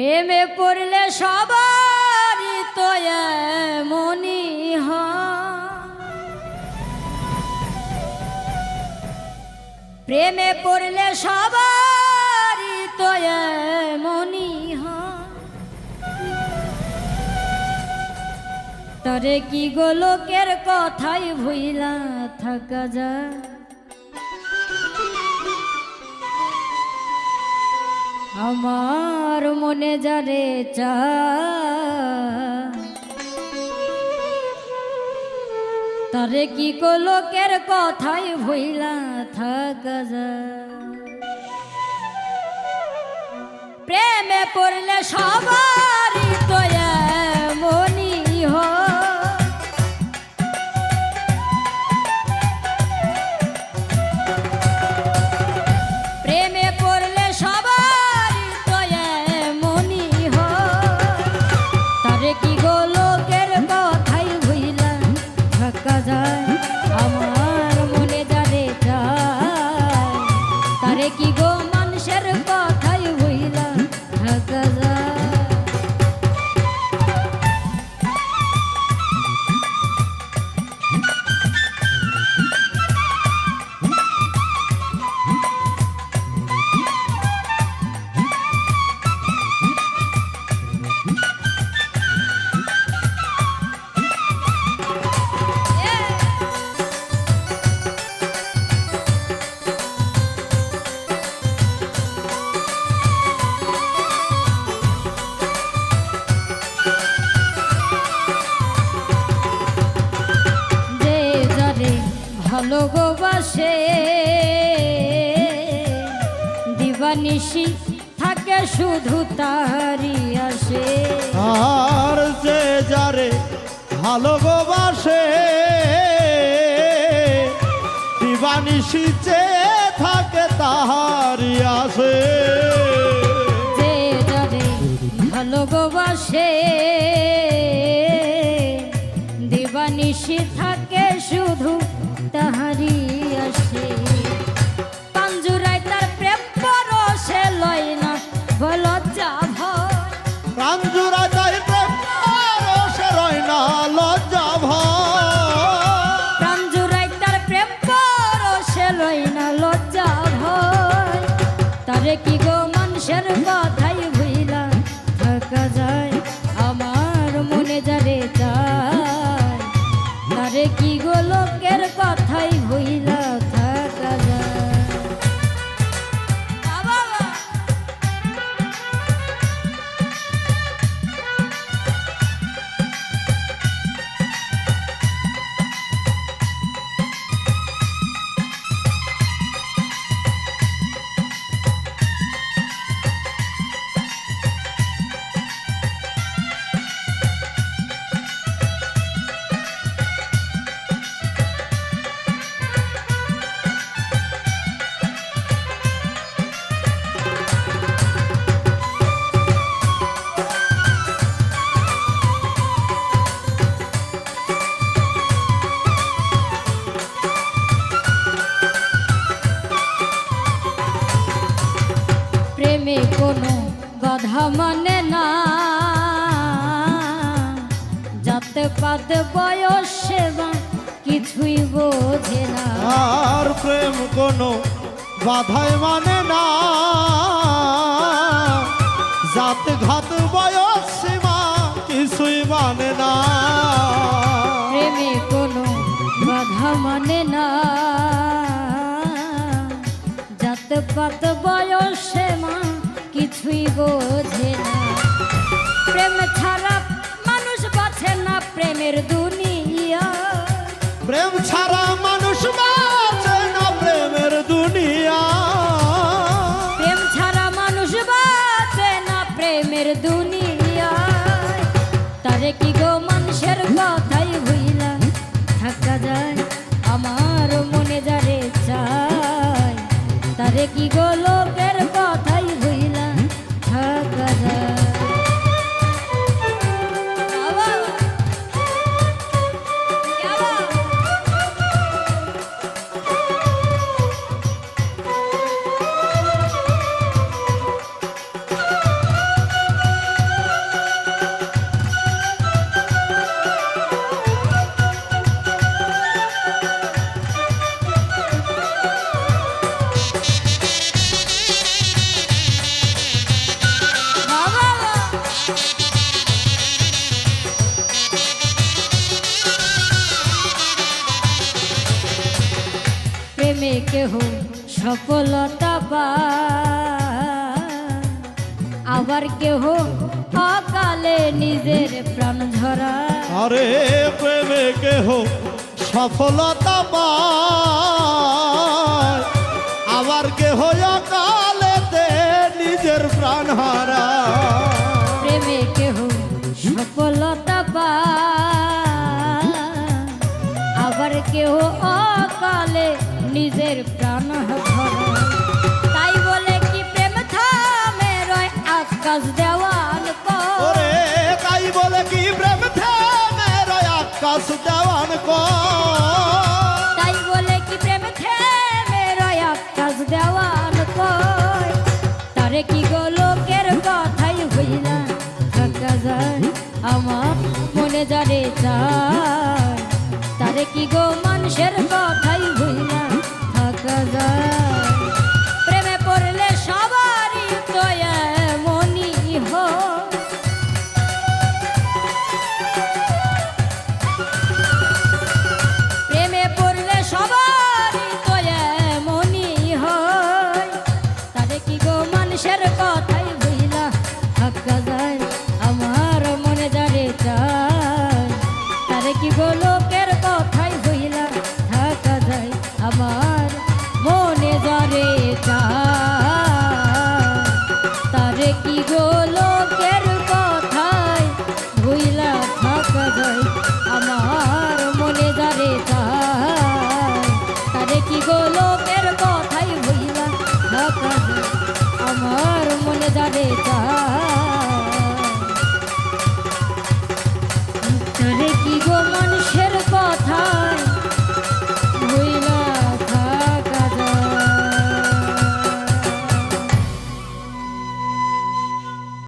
প্রেমে পড়লে সবারই তো মনি প্রেমে পড়লে সবারই তো মনি তরে কি গোলকের কথাই ভুইলা থাকা যায়? আমার মনে যারে চা। তারে কি লোকের কথাই ভইলা থাকা প্রেমে পড়লে সবারই ভালো গো দিবানিশি থাকে শুধু তারি আসে। আর যে যারে ভালো গো বাসে দিবানিশি যে থাকে তাহারি আসে। যে যারে ভালো গো বাসে দিবানিশি থাকে শুধু তাহারি বাধা মানে না। যাতে পাতে বয়স সেবা কিছুই বোঝে না। আর প্রেম কোনো বাধাই মানে না। জাত ঘাত বয়স সীমা কিছুই মানে না। প্রেমে কোনো বাধা মানে না। যাতে পাত বয়স সেবা কিছুই বোঝে না। প্রেম ছাড়া মানুষ বাঁচে না প্রেমের দুনিয়া। প্রেম ছাড়া মানুষ বাঁচে না প্রেমের দুনিয়া। প্রেম ছাড়া মানুষ বাঁচে না প্রেমের দুনিয়ায় তারে কি গো মানুষের কথাই ভুইলা থাকা যায় আমার মনে যারে চায়। তারে কি গো লোকের কেহ সফলতা পায়। আবার কেহ অকালে নিজের প্রাণ ঝরা আরে প্রেমে কেহ সফলতা পায়। আবার কেহ কালেতে নিজের প্রাণ হারা প্রেমে কেহ সফলতা পায়। আবার কেহ অকালে নিজের প্রাণ তাই বলে কি প্রেম থামে রয়? আকাশ দেওয়ান কর। তাই বলে কি প্রেম থেমে রয়? আকাশ দেওয়ান তাই বলে কি প্রেম থেমে রয়? আকাশ দেওয়ান কয় তারে কি গো লোকের কথাই হইলা থাকা যায় আমার মনে চায় তারে কি গো মানুষের কথাই Manish.